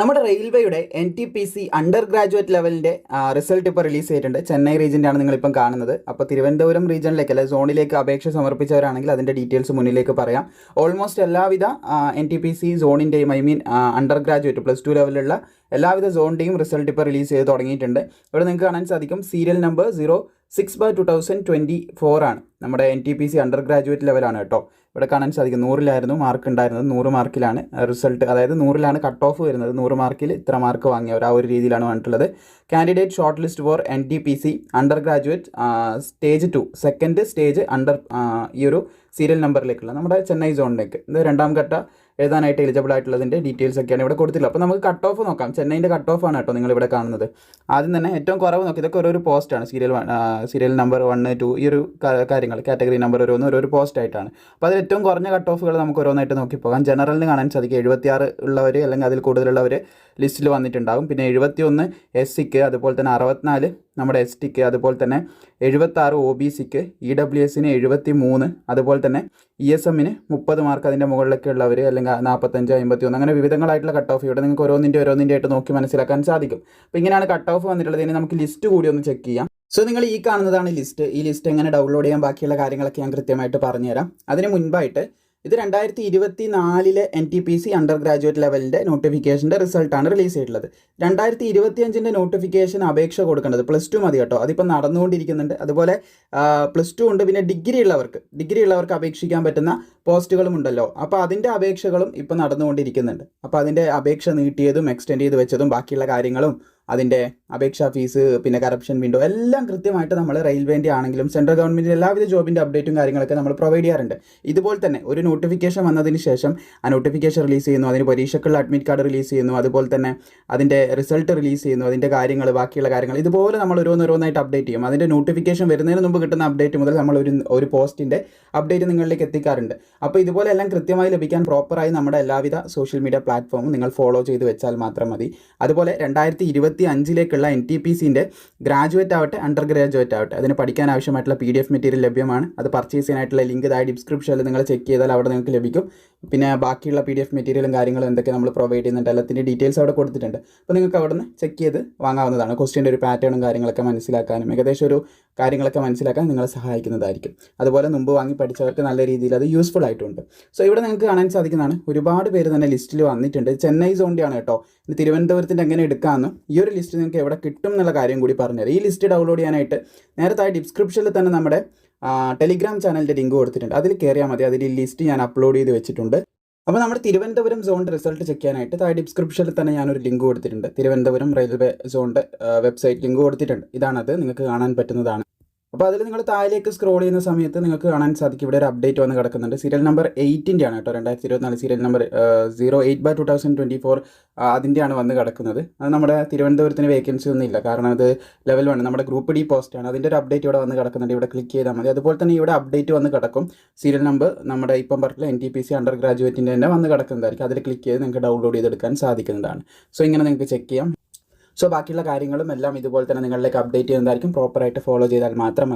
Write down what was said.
നമ്മുടെ റെയിൽവേയുടെ N T P C undergraduate ലെവലിന്റെ result ഇപ്പോൾ റിലീസ് ചെയ്തിട്ടുണ്ട്. ചെന്നൈ റീജിയന്റെ ആണ് നിങ്ങളിപ്പം കാണുന്നത്. അപ്പോൾ തിരുവനന്തപുരം റീജിയനിലേക്ക് അല്ലെങ്കിൽ സോണിലേക്ക് അപേക്ഷ സമർപ്പിച്ചവരാണെങ്കിൽ അതിന്റെ ഡീറ്റെയിൽസ് മുന്നിലേക്ക് പറയാം. ഓൾമോസ്റ്റ് എല്ലാവിധ N T P C സോണിന്റെയും I mean undergraduate plus two ലെവലിലുള്ള എല്ലാവിധ സോണിന്റെയും റിസൾട്ട് ഇപ്പോൾ റിലീസ് ചെയ്ത് തുടങ്ങിയിട്ടുണ്ട്. ഇവിടെ നിങ്ങൾക്ക് കാണാൻ സാധിക്കും. Serial number zero six by two thousand twenty four ആണ്. നമ്മുടെ N T P C undergraduate ലെവലാണ് കേട്ടോ. ഇവിടെ കാണാൻ സാധിക്കും. നൂറിലായിരുന്നു മാർക്ക് ഉണ്ടായിരുന്നത്. നൂറ് മാർക്കിലാണ് റിസൾട്ട് അതായത് നൂറിലാണ് കട്ട് ഓഫ് വരുന്നത്. നൂറ് മാർക്കിൽ ഇത്ര മാർക്ക് വാങ്ങിയവർ ആ ഒരു രീതിയിലാണ് വന്നിട്ടുള്ളത്. Candidate shortlist for N T P C undergraduate stage two second stage under ഈ ഒരു സീരിയൽ നമ്പറിലേക്കുള്ള നമ്മുടെ ചെന്നൈ സോണിലേക്ക് ഇത് രണ്ടാം ഘട്ട എഴുതാനായിട്ട് എലിജിബിൾ ആയിട്ടുള്ളതിന്റെ ഡീറ്റെയിൽസ് ഒക്കെയാണ് ഇവിടെ കൊടുത്തിട്ടുള്ളത്. അപ്പോൾ നമുക്ക് കട്ട് ഓഫ് നോക്കാം. ചെന്നൈന്റെ കട്ട് ഓഫ് ആണ് കേട്ടോ നിങ്ങൾ ഇവിടെ കാണുന്നത്. ആദ്യം തന്നെ ഏറ്റവും കുറവ് നോക്കി ഇതൊക്കെ ഓരോ പോസ്റ്റാണ് serial serial number one two ഈ ഒരു കാര്യങ്ങൾ കാറ്റഗറി നമ്പർ ഓരോന്ന് ഓരോ പോസ്റ്റ് ആയിട്ടാണ്. അപ്പോൾ അതിൽ ഏറ്റവും കുറഞ്ഞ കട്ട് ഓഫുകൾ നമുക്ക് ഓരോന്നായിട്ട് നോക്കി പോകാം ജനറലിന് കാണാൻ സാധിക്കും. എഴുപത്തിയാറ് ഉള്ളവർ അല്ലെങ്കിൽ അതിൽ കൂടുതലുള്ളവർ ലിസ്റ്റിൽ വന്നിട്ടുണ്ടാകും പിന്നെ എഴുപത്തി ഒന്ന് എസ് സിക്ക് അതുപോലെ തന്നെ അറുപത്തിനാല് നമ്മുടെ എസ് ടിക്ക് അതുപോലെ തന്നെ എഴുപത്താറ് ഒ ബി സിക്ക് ഇ ഡബ്ല്യു എസിന് എഴുപത്തി മൂന്ന് അതുപോലെ തന്നെ ഇ എസ് എമ്മിന് മുപ്പത് മാർക്ക് അതിന്റെ മുകളിലൊക്കെ ഉള്ളവർ അല്ലെങ്കിൽ നാൽപ്പത്തഞ്ച് അമ്പത്തി ഒന്ന് അങ്ങനെ വിവിധങ്ങളായിട്ടുള്ള കട്ട് ഓഫ് ഇവിടെ നിങ്ങൾക്ക് ഓരോന്നിന്റെ ഓരോന്നിന്റെ ആയിട്ട് നോക്കി മനസ്സിലാക്കാൻ സാധിക്കും. അപ്പോൾ ഇങ്ങനെയാണ് കട്ട് ഓഫ് വന്നിട്ടുള്ളത്. ഇനി നമുക്ക് ലിസ്റ്റ് കൂടി ഒന്ന് ചെക്ക് ചെയ്യാം. സോ നിങ്ങൾ ഈ കാണുന്നതാണ് ലിസ്റ്റ് ഈ ലിസ്റ്റ് എങ്ങനെ ഡൗൺലോഡ് ചെയ്യാം? ബാക്കിയുള്ള കാര്യങ്ങളൊക്കെ ഞാൻ കൃത്യമായിട്ട് പറഞ്ഞുതരാം. അതിന് മുൻപായിട്ട് ഇത് രണ്ടായിരത്തി ഇരുപത്തി നാലിലെ N T P C undergraduate ലെവലിന്റെ നോട്ടിഫിക്കേഷന്റെ റിസൾട്ടാണ് റിലീസ് ചെയ്തിട്ടുള്ളത്. രണ്ടായിരത്തി ഇരുപത്തി അഞ്ചിന്റെ നോട്ടിഫിക്കേഷൻ അപേക്ഷ കൊടുക്കേണ്ടത് പ്ലസ് ടു മതി കേട്ടോ. അതിപ്പോൾ നടന്നുകൊണ്ടിരിക്കുന്നുണ്ട്. അതുപോലെ പ്ലസ് ടു ഉണ്ട്. പിന്നെ ഡിഗ്രി ഉള്ളവർക്ക് ഡിഗ്രി ഉള്ളവർക്ക് അപേക്ഷിക്കാൻ പറ്റുന്ന പോസ്റ്റുകളും ഉണ്ടല്ലോ. അപ്പോൾ അതിന്റെ അപേക്ഷകളും ഇപ്പോൾ നടന്നുകൊണ്ടിരിക്കുന്നുണ്ട്. അപ്പോൾ അതിന്റെ അപേക്ഷ നീട്ടിയതും എക്സ്റ്റെൻഡ് ചെയ്ത് വെച്ചതും ബാക്കിയുള്ള കാര്യങ്ങളും അതിന്റെ അപേക്ഷാ ഫീസ് പിന്നെ കറപ്ഷൻ വിൻഡോ എല്ലാം കൃത്യമായിട്ട് നമ്മൾ റെയിൽവേന്റെ ആണെങ്കിലും സെൻട്രൽ ഗവൺമെന്റിന്റെ എല്ലാവിധ ജോബിന്റെ അപ്ഡേറ്റും കാര്യങ്ങളൊക്കെ നമ്മൾ പ്രൊവൈഡ് ചെയ്യാറുണ്ട്. ഇതുപോലെ തന്നെ ഒരു നോട്ടിഫിക്കേഷൻ വന്നതിന് ശേഷം ആ നോട്ടിഫിക്കേഷൻ റിലീസ് ചെയ്യുന്നു അതിന് പരീക്ഷയ്ക്കുള്ള അഡ്മിറ്റ് കാർഡ് റിലീസ് ചെയ്യുന്നു അതുപോലെ തന്നെ അതിന്റെ റിസൾട്ട് റിലീസ് ചെയ്യുന്നു അതിന്റെ കാര്യങ്ങൾ ബാക്കിയുള്ള കാര്യങ്ങൾ ഇതുപോലെ നമ്മൾ ഓരോന്നോരോന്നായിട്ട് അപ്ഡേറ്റ് ചെയ്യും. അതിന്റെ നോട്ടിഫിക്കേഷൻ വരുന്നതിന് മുമ്പ് കിട്ടുന്ന അപ്ഡേറ്റ് മുതൽ നമ്മൾ ഒരു ഒരു പോസ്റ്റിന്റെ അപ്ഡേറ്റ് നിങ്ങളിലേക്ക് എത്തിക്കാറുണ്ട്. അപ്പോൾ ഇതുപോലെ എല്ലാം കൃത്യമായി ലഭിക്കാൻ പ്രോപ്പറായി നമ്മുടെ എല്ലാവിധ സോഷ്യൽ മീഡിയ പ്ലാറ്റ്ഫോമും നിങ്ങൾ ഫോളോ ചെയ്ത് വെച്ചാൽ മാത്രം മതി. അതുപോലെ രണ്ടായിരത്തി ഇരുപത്തി അഞ്ചിലേക്കുള്ള എൻ ടി പി സിന്റെ ഗ്രാജുവേറ്റ് ആവട്ടെ അണ്ടർ ഗ്രാജുവേറ്റ് ആവട്ടെ. അതിന് പഠിക്കാൻ ആവശ്യമായിട്ടുള്ള പി ഡി എഫ് മെറ്റീരിയൽ ലഭ്യമാണ്. അത് പർച്ചേസ് ചെയ്യാനായിട്ടുള്ള ലിങ്ക് ഇതായി ഡിസ്ക്രിപ്ഷനിൽ നിങ്ങൾ ചെക്ക് ചെയ്താൽ അവിടെ നിങ്ങൾക്ക് ലഭിക്കും. പിന്നെ ബാക്കിയുള്ള പി ഡി എഫ് മെറ്റീരിയലും കാര്യങ്ങളും എന്തൊക്കെ നമ്മൾ പ്രൊവൈഡ് ചെയ്യുന്നുണ്ട് എല്ലാത്തിന്റെ ഡീറ്റെയിൽസ് അവിടെ കൊടുത്തിട്ടുണ്ട്. അപ്പോൾ നിങ്ങൾക്ക് അവിടെ നിന്ന് ചെക്ക് ചെയ്ത് വാങ്ങാവുന്നതാണ്. ക്വസ്റ്റ്യന്റെ ഒരു പാറ്റേണും കാര്യങ്ങളൊക്കെ മനസ്സിലാക്കാനും ഏകദേശം ഒരു കാര്യങ്ങളൊക്കെ മനസ്സിലാക്കാൻ നിങ്ങളെ സഹായിക്കുന്നതായിരിക്കും. അതുപോലെ മുമ്പ് വാങ്ങി പഠിച്ചവർക്ക് നല്ല രീതിയിൽ അത് യൂസ്ഫുൾ ആയിട്ടുണ്ട്. സോ ഇവിടെ നിങ്ങൾക്ക് കാണാൻ സാധിക്കുന്നതാണ് ഒരുപാട് പേര് തന്നെ ലിസ്റ്റിൽ വന്നിട്ടുണ്ട്. ചെന്നൈ സോണിന്റെയാണ് കേട്ടോ. തിരുവനന്തപുരത്തിന്റെ എങ്ങനെ എടുക്കാമെന്നും ഈ ഒരു ലിസ്റ്റ് നിങ്ങൾക്ക് എവിടെ കിട്ടും എന്നുള്ള കാര്യം കൂടി പറഞ്ഞുതരാം. ഈ ലിസ്റ്റ് ഡൗൺലോഡ് ചെയ്യാനായിട്ട് നേരത്തെ ഡിസ്ക്രിപ്ഷനിൽ തന്നെ നമ്മുടെ ടെലിഗ്രാം ചാനലിന്റെ ലിങ്ക് കൊടുത്തിട്ടുണ്ട്. അതിൽ കയറിയാൽ മതി. അതിൽ ലിസ്റ്റ് ഞാൻ അപ്ലോഡ് ചെയ്ത് വെച്ചിട്ടുണ്ട്. അപ്പോൾ നമ്മുടെ തിരുവനന്തപുരം സോണിന്റെ റിസൾട്ട് ചെക്ക് ചെയ്യാനായിട്ട് താഴെ ഡിസ്ക്രിപ്ഷനിൽ തന്നെ ഞാനൊരു ലിങ്ക് കൊടുത്തിട്ടുണ്ട്. തിരുവനന്തപുരം റെയിൽവേ സോണിന്റെ വെബ്സൈറ്റ് ലിങ്ക് കൊടുത്തിട്ടുണ്ട്. ഇതാണത്. നിങ്ങൾക്ക് കാണാൻ പറ്റുന്നതാണ്. അപ്പോൾ അതിൽ നിങ്ങൾ താഴേക്ക് സ്ക്രോൾ ചെയ്യുന്ന സമയത്ത് നിങ്ങൾക്ക് കാണാൻ സാധിക്കും. ഇവിടെ ഒരു അപ്ഡേറ്റ് വന്ന് കിടക്കുന്നുണ്ട്. സീരിയൽ നമ്പർ എയ്റ്റിന്റെ ആണ് കേട്ടോ. രണ്ടായിരത്തി ഇരുപത്തിനാല് serial number zero eight by two thousand twenty four അതിന്റെയാണ് വന്ന് കിടക്കുന്നത്. അത് നമ്മുടെ തിരുവനന്തപുരത്തിന് വേക്കൻസി ഒന്നും ഇല്ല. കാരണം അത് ലെവൽ വൺ നമ്മുടെ ഗ്രൂപ്പ് ഡി പോസ്റ്റ് ആണ്. അതിന്റെ ഒരു അപ്ഡേറ്റ് ഇവിടെ വന്ന് കിടക്കുന്നുണ്ട്. ഇവിടെ ക്ലിക്ക് ചെയ്താൽ മതി. അതുപോലെ തന്നെ ഇവിടെ അപ്ഡേറ്റ് വന്ന് കിടക്കും. സീരിയൽ നമ്പർ നമ്മുടെ ഇപ്പം പറഞ്ഞ N T P C under ഗ്രാജുവേറ്റിന്റെ തന്നെ വന്ന് കിടക്കുന്നതായിരിക്കും. അതിൽ ക്ലിക്ക് ചെയ്ത് നിങ്ങൾക്ക് ഡൗൺലോഡ് ചെയ്തെടുക്കാൻ സാധിക്കുന്നതാണ്. സോ ഇങ്ങനെ നിങ്ങൾക്ക് ചെക്ക് ചെയ്യാം. സോ ബാക്കിയുള്ള കാര്യങ്ങളും എല്ലാം ഇതുപോലെ തന്നെ നിങ്ങളിലേക്ക് അപ്ഡേറ്റ് ചെയ്യുന്നതായിരിക്കും. പ്രോപ്പറായിട്ട് ഫോളോ ചെയ്താൽ മാത്രം മതി.